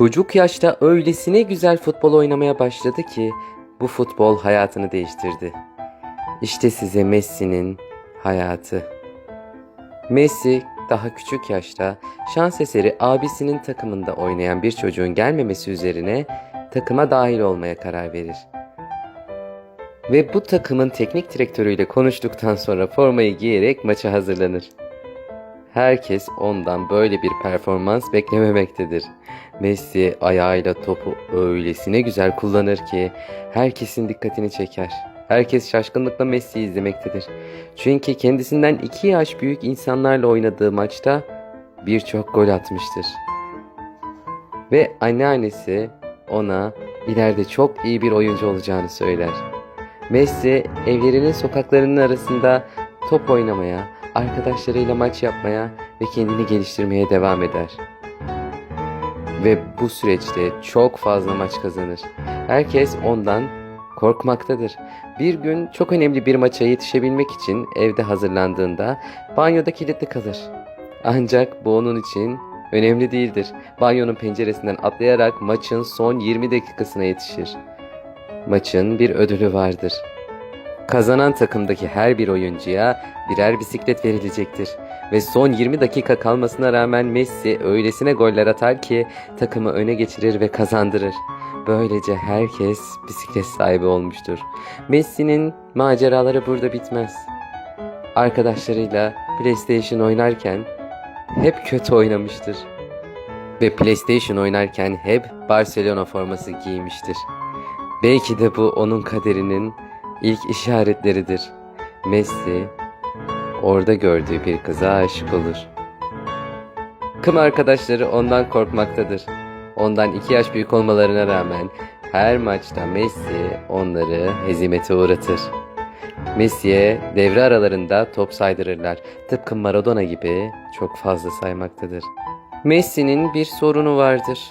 Çocuk yaşta öylesine güzel futbol oynamaya başladı ki bu futbol hayatını değiştirdi. İşte size Messi'nin hayatı. Messi daha küçük yaşta şans eseri abisinin takımında oynayan bir çocuğun gelmemesi üzerine takıma dahil olmaya karar verir. Ve bu takımın teknik direktörüyle konuştuktan sonra formayı giyerek maça hazırlanır. Herkes ondan böyle bir performans beklememektedir. Messi ayağıyla topu öylesine güzel kullanır ki herkesin dikkatini çeker. Herkes şaşkınlıkla Messi'yi izlemektedir. Çünkü kendisinden iki yaş büyük insanlarla oynadığı maçta birçok gol atmıştır. Ve anneannesi ona ileride çok iyi bir oyuncu olacağını söyler. Messi evlerinin sokaklarının arasında top oynamaya, arkadaşlarıyla maç yapmaya ve kendini geliştirmeye devam eder. Ve bu süreçte çok fazla maç kazanır. Herkes ondan korkmaktadır. Bir gün çok önemli bir maça yetişebilmek için evde hazırlandığında banyoda kilitli kalır. Ancak bu onun için önemli değildir. Banyonun penceresinden atlayarak maçın son 20 dakikasına yetişir. Maçın bir ödülü vardır. Kazanan takımdaki her bir oyuncuya birer bisiklet verilecektir. Ve son 20 dakika kalmasına rağmen Messi öylesine goller atar ki takımı öne geçirir ve kazandırır. Böylece herkes bisiklet sahibi olmuştur. Messi'nin maceraları burada bitmez. Arkadaşlarıyla PlayStation oynarken hep kötü oynamıştır. Ve PlayStation oynarken hep Barcelona forması giymiştir. Belki de bu onun kaderinin ilk işaretleridir. Messi orada gördüğü bir kıza aşık olur. Kım arkadaşları ondan korkmaktadır. Ondan iki yaş büyük olmalarına rağmen her maçta Messi onları hezimete uğratır. Messi'ye devre aralarında top saydırırlar. Tıpkı Maradona gibi çok fazla saymaktadır. Messi'nin bir sorunu vardır.